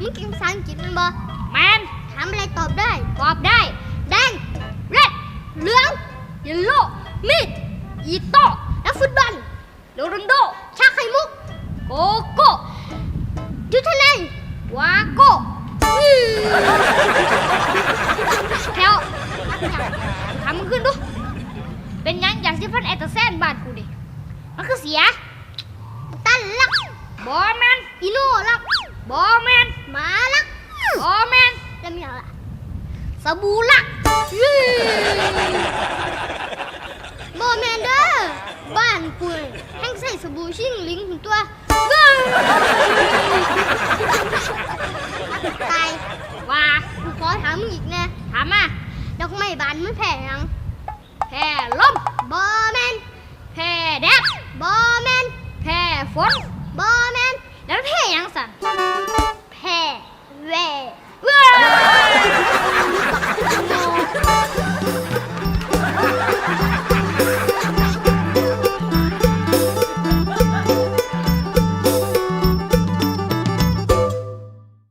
มึงเก่งภาษาอังกฤษมันบ่แมนถามอะไรตอบได้ ตอบได้ แดง เรดเหลืองเยลโล่มีดอีโต้นักฟุตบอลโรนัลโด ชาไข่มุก โกโก้ยุทธนันวาโก้แถวถามมึงขึ้นดู เป็นหยังอยากสิพันแอตเตอร์แซนบ้านกูดิ มันคือเสีย ตันลักบอแมนอีโน่ลักบอแมน หมาลัก บอแมน แล้วมีอะไรล่ะ สบู่ลักโบแมนเดอร์บ้านกูนี่แห้งใส่สบู่ชิ่งลิงหุ่นตัวตายว่ากูขอถามมึงอีกแน่ถามมาดอกไม้บานมันแผ่หยังแพ้ลมบอแมนแพ้แดดบอแมนแพ้ฝนบอแมนแล้วแพ้หยังสัน